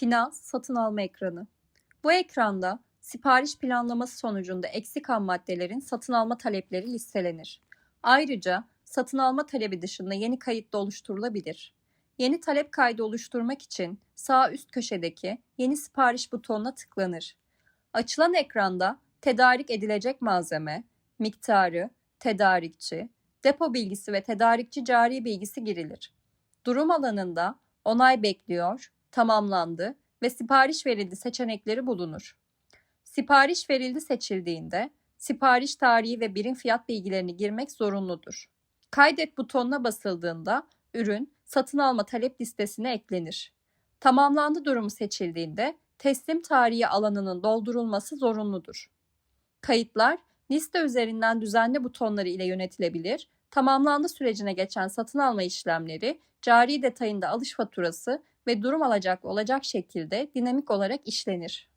Finans satın alma ekranı. Bu ekranda sipariş planlaması sonucunda eksik ham maddelerin satın alma talepleri listelenir. Ayrıca satın alma talebi dışında yeni kayıt da oluşturulabilir. Yeni talep kaydı oluşturmak için sağ üst köşedeki yeni sipariş butonuna tıklanır. Açılan ekranda tedarik edilecek malzeme, miktarı, tedarikçi, depo bilgisi ve tedarikçi cari bilgisi girilir. Durum alanında onay bekliyor, tamamlandı ve sipariş verildi seçenekleri bulunur. Sipariş verildi seçildiğinde sipariş tarihi ve birim fiyat bilgilerini girmek zorunludur. Kaydet butonuna basıldığında ürün satın alma talep listesine eklenir. Tamamlandı durumu seçildiğinde teslim tarihi alanının doldurulması zorunludur. Kayıtlar liste üzerinden düzenli butonları ile yönetilebilir. Tamamlandı sürecine geçen satın alma işlemleri cari detayında alış faturası ve durum alacak olacak şekilde dinamik olarak işlenir.